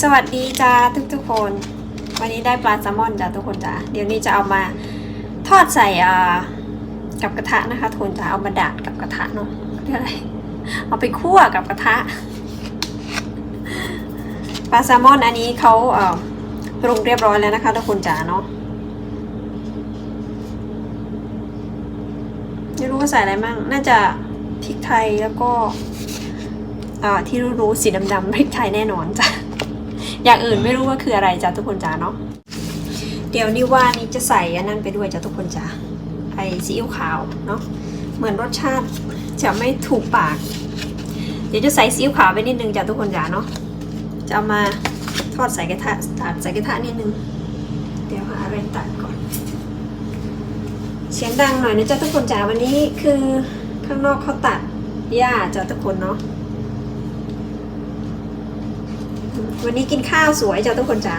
สวัสดีจ้าทุกทุกคน วันนี้ได้ปลาแซลมอนจ้าทุกคนจ้าเดี๋ยวนี้จะเอามาทอดใส่กับกระทะนะคะทุกคนจ้าเอามาดาดกับกระทะเนาะเรียกอะไรเอาไปคั่วกับกระทะปลาแซลมอนอันนี้เขาเอ่อปรุงเรียบร้อยแล้วนะคะทุกคนจ้าเนาะไม่รู้ว่าใส่อะไรมั่งน่าจะพริกไทยแล้วก็ที่รู้ๆสีดำๆพริกไทยแน่นอนจ้ะ อย่างอื่นไม่รู้ว่าคืออะไรจ้ะทุกคนจ้าเนาะเดี๋ยวนี่ว่านี่จะใส่อันนั้นไปด้วยจ้ะทุกคนจ้าไอซีอิ๊วขาวเนาะเหมือนรสชาติจะไม่ถูกปาก เดี๋ยวจะใส่ซีอิ๊วขาวไปนิดนึงจ้ะทุกคนจ้าเนาะจะเอามาทอดใส่กระทะตัดใส่กระทะนิดนึง เดี๋ยวหาอะไรตัดก่อน เสียงดังหน่อยนะจ๊ะทุกคนจ้าวันนี้คือข้างนอกเขาตัดหญ้าจ้ะทุกคนเนาะ วันนี้กินข้าวสวยจ้ะทุกคนจ้า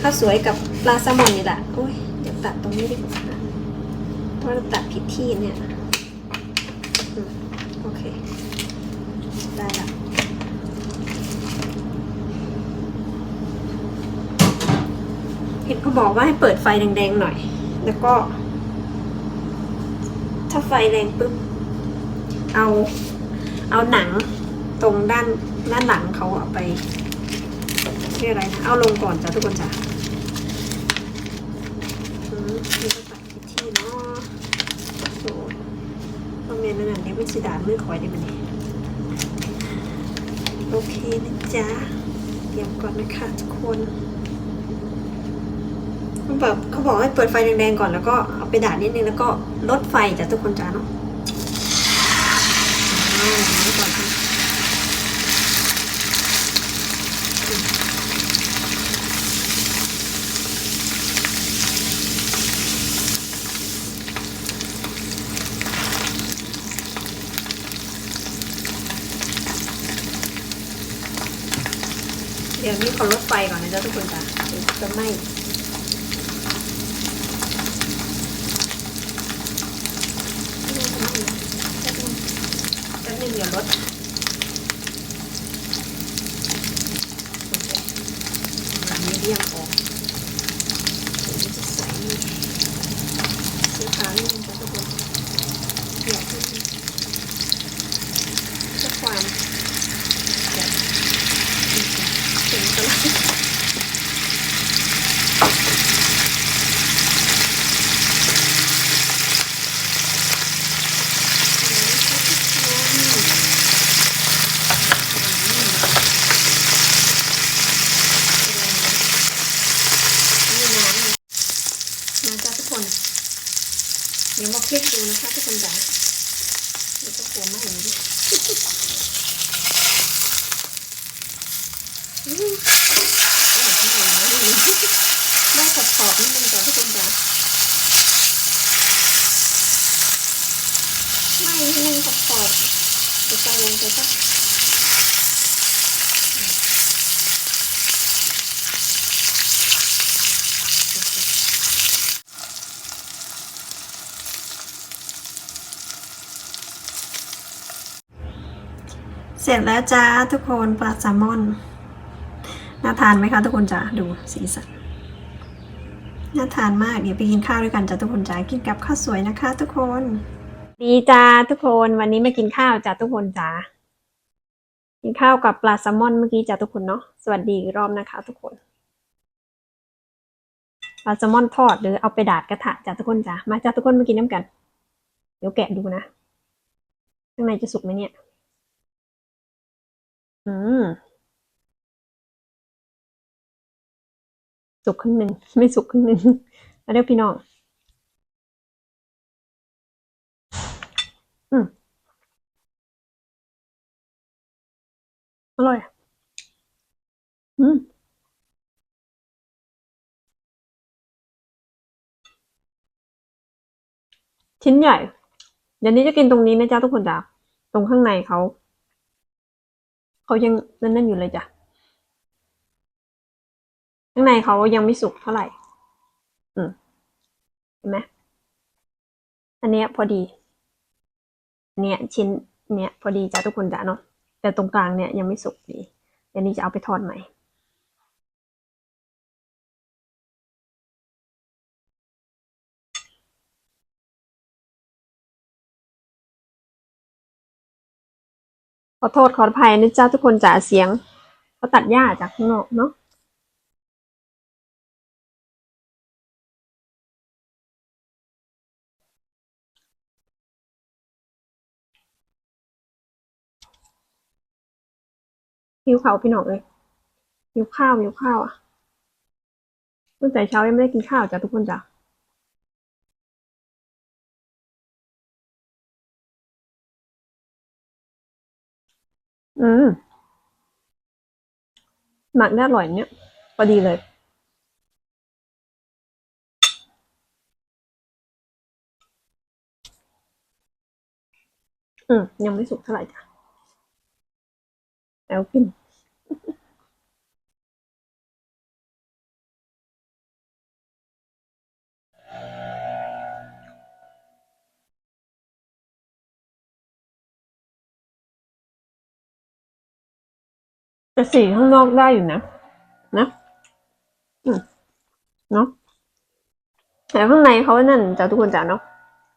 ข้าวสวยกับปลาแซลมอนนี่แหละโอ้ยเดี๋ยวตัดตรงนี้ดีกว่าเพราะเราตัดผิดที่เนี่ยโอเค ได้ละเห็นเขาบอกว่าให้เปิดไฟแดงๆหน่อย แล้วก็ ถ้าไฟแรงปุ๊บ เอา เอาหนังตรงด้านด้านหลังเขาเอาไป เรียกอะไรนะเอาลงก่อนจ้ะทุกคนจ้ะอืมนี่ก็ตัดผิดที่เนาะโอ้ต้องเรียนนั่นน่เดี๋ยวไม่สิดานมือคอยได้มันนี่โอเคนะจ๊ะเตรียมก่อนนะคะทุกคนเขาบเขาบอกให้เปิดไฟแดงๆก่อนแล้วก็เอาไปด่านิดนึงแล้วก็ลดไฟจ้ะทุกคนจ้ะเนาะอ่าอ ย่างนี้ก่อนค่ะเดี๋ยวนี้ขอลดไฟก่อนนะจ๊ะทุกคนจ้ะจะไหม้แป๊บนึงเดี๋ยวลดมันมีเดียมพอเดี๋ยวจะใส่สีขาวนิดนึงจ้ะทุกคนเดี๋ยวนิดนึงเพื่อความแบบ ถึงตลาดนะจ๊ะทุกคน เดี๋ยวมาพลิกดูนะคะทุกคนจ๋าเดี๋ยวจะกลัวไหมอย่างนี้ อืมได้ขอบขอบนิดนึงก่อนทุกคนจ้ะไม่ให้นั่งขอบขอบๆจะไปลงไปปะเสร็จแล้วจ้าทุกคนปลาแซลมอน น่าทานไหมคะทุกคนจ๋าดูสีสันน่าทานมากเดี๋ยวไปกินข้าวด้วยกันจ้ะทุกคนจ๋ากินกับข้าวสวยนะคะ ทุกคน ดีจ้าทุกคนวันนี้มากินข้าวจ้าทุกคนจ๋ากินข้าวกับปลาแซลมอนเมื่อกี้จ้าทุกคนเนาะสวัสดีรอบนะคะ ทุกคนปลาแซลมอนทอดหรือเอาไปดาดกระทะจ้าทุกคนจ๋ามาจ้าทุกคนมากินน้ำกัน เดี๋ยวแกะดูนะข้างในจะสุกไหมเนี่ย อืม สุกครึ่งหนึ่งไม่สุกครึ่งหนึ่งมาเรียกพี่น้องอืมอร่อย อืมชิ้นใหญ่เดี๋ยวนี้จะกินตรงนี้นะจ๊ะทุกคนจ้ะตรงข้างในเขา เขายังนั่นๆอยู่เลยจ้ะ ข้างในเขายังไม่สุกเท่าไหร่ อืมเห็นไหมอันเนี้ยพอดี เนี้ยชิ้นเนี้ยพอดีจ้าทุกคนจ้าเนาะ แต่ตรงกลางเนี้ยยังไม่สุกดีเดี๋ยวนี้จะเอาไปทอดใหม่ขอโทษขออภัยนะจ้าทุกคนจ๋าเสียงเขาตัดหญ้าจากข้างนอกเนาะ หิวข้าวพี่น้องเลยหิวข้าวหิวข้าวอะตั้งแต่เช้ายังไม่ได้กินข้าวจ้ะทุกคนจ้ะอืมหมักได้อร่อยเนี่ยพอดีเลย อืมยังไม่สุกเท่าไหร่จ้ะ แล้วกินแต่สีข้างนอกได้อยู่นะ นะอืมเนาะแต่ข้างในเขานั่นจ้ะทุกคนจ้ะเนาะ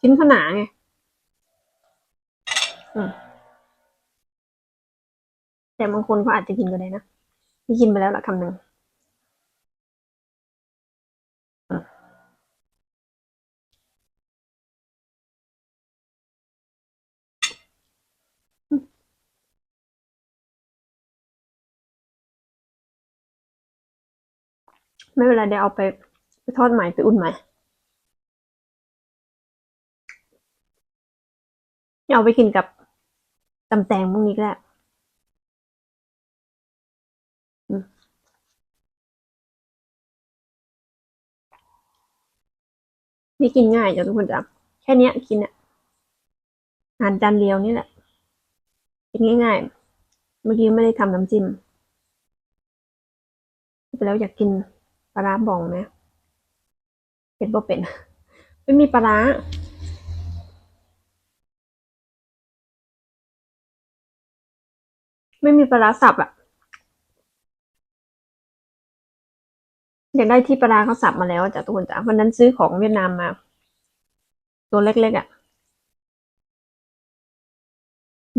ชิ้นขนาไง อืม แต่บางคนเขาอาจจะกินก็ได้นะที่กินไปแล้วละคำหนึ่งไม่เป็นไรเดี๋ยวเอาไปไปทอดใหม่ไปอุ่นใหม่เอาไปกินกับตำแตงพวกนี้ก็ได้ นี่กินง่ายจ้ะทุกคนจ้ะแค่เนี้ยกินอะอาหารจานเดียวนี่แหละกินง่ายๆ เมื่อกี้ไม่ได้ทำน้ำจิ้มไปแล้วอยากกินปลาร้าบองไหมเป็นบ่เป็น ไม่มีปลาร้าไม่มีปลาร้าสับอะ อยากได้ที่ปลาเขาสับมาแล้วจ้ะทุกคนจ้ะวันนั้นซื้อของเวียดนามมา ตัวเล็กๆอะ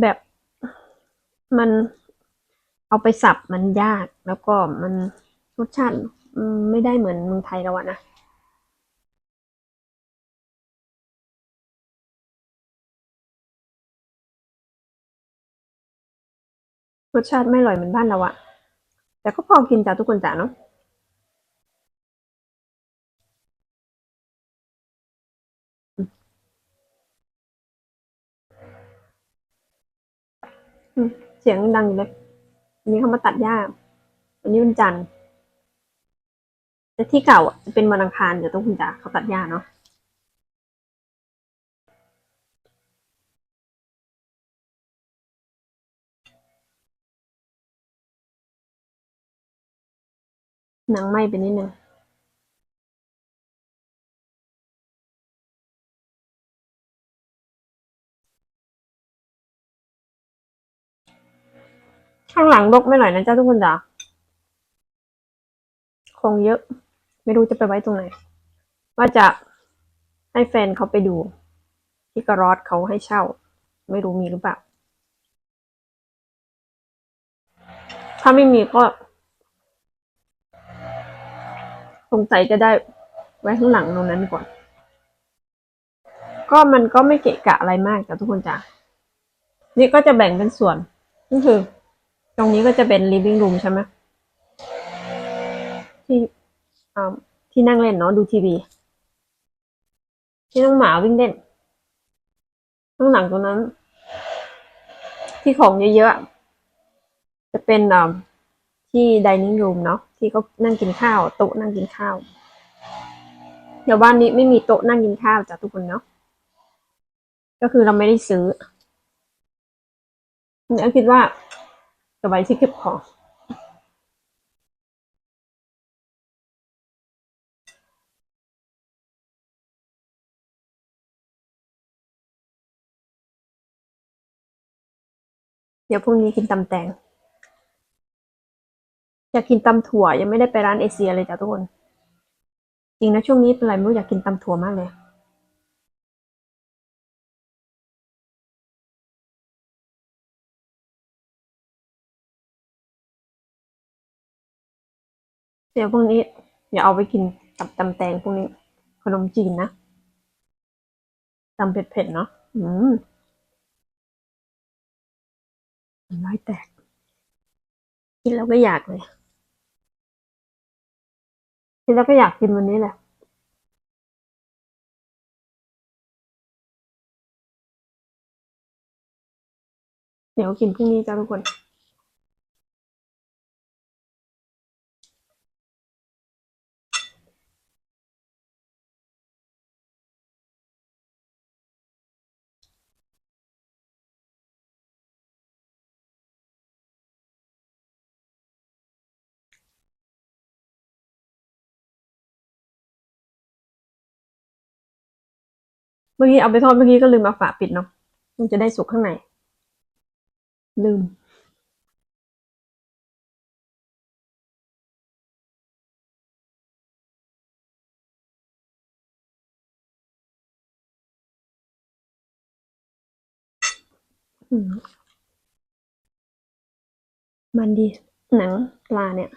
แบบมันเอาไปสับมันยากแล้วก็มันรสชาติไม่ได้เหมือนเมืองไทยแล้วอะนะรสชาติไม่อร่อยเหมือนบ้านเราอะแต่ก็พอกินจ้ะทุกคนจ้ะเนาะ เสียงดังอยู่เลยวันนี้เขามาตัดหญ้าวันนี้เป็นจันทร์แต่ที่เก่าอะจะเป็นวันอังคารเดี๋ยวต้องคุณจ๋าเขาตัดหญ้าเนาะหนังไหมไปนิดนึง ข้างหลังรกไม่หน่อยนะเจ้าทุกคนจ๋าคงเยอะ ไม่รู้จะไปไว้ตรงไหน ว่าจะให้แฟนเขาไปดู ที่กระรอดเขาให้เช่า ไม่รู้มีหรือเปล่า ถ้าไม่มีก็ สงสัยจะได้ไว้ข้างหลังตรงนั้นก่อน ก็มันก็ไม่เกะกะอะไรมากจ้ะทุกคนจ้ะนี่ก็จะแบ่งเป็นส่วนก็คือ รงนี้ก็จะเป็น living room ใช่ไหมที่ที่นั่งเล่นเนาะดูทีวี ที่นั่งหมาวิ่งเล่น ข้างหลังตรงนั้น ที่ของเยอะๆจะเป็นที่ dining room เนาะที่เขานั่งกินข้าว โต๊ะนั่งกินข้าวเดี๋ยวบ้านนี้ไม่มีโต๊ะนั่งกินข้าวจ้ะทุกคนเนาะก็คือเราไม่ได้ซื้อเนี่ยคิดว่า จะไว้ที่เก็บของ เดี๋ยวพรุ่งนี้กินตำแตงอยากกินตำถั่วยังไม่ได้ไปร้านเอเชียเลยจ้ะทุกคน จริงนะช่วงนี้เป็นไรไม่รู้อยากกินตำถั่วมากเลย เดี๋ยวพรุ่งนี้อย่าเอาไปกินกับตำแตงพวกนี้ ขนมจีนนะตำเผ็ดๆเนาะอืมน้อยแตก กินแล้วก็อยากเลย กินแล้วก็อยากกินวันนี้แหละเดี๋ยวกินพรุ่งนี้จ้าทุกคน มื่อกี้เอาไปทอดเมื่อกี้ก็ลืมเอาฝาปิดเนาะมันจะได้สุกข้างใน ลืม มันดี หนังปลาเนี่ย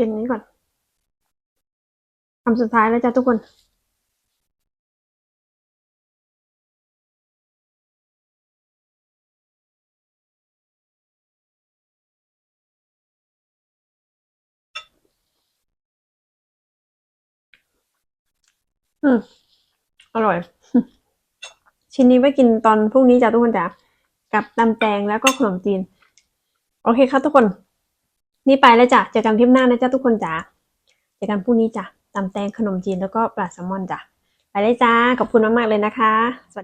กินนี้ก่อนคำสุดท้ายแล้วจ้ะทุกคน อืม อร่อย ชิ้นนี้ไว้กินตอนพรุ่งนี้จ้ะทุกคนจ้ะกับตำแตงแล้วก็ขนมจีน โอเคครับทุกคน นี่ไปแล้วจ้ะเจอกันคลิปหน้านะจ๊ะทุกคนจ้ะเจอกันพรุ่งนี้จ้ะตำแตงขนมจีนแล้วก็ปลาแซลมอนจ้ะไปเลยจ้าขอบคุณมากๆเลยนะคะสวัสดี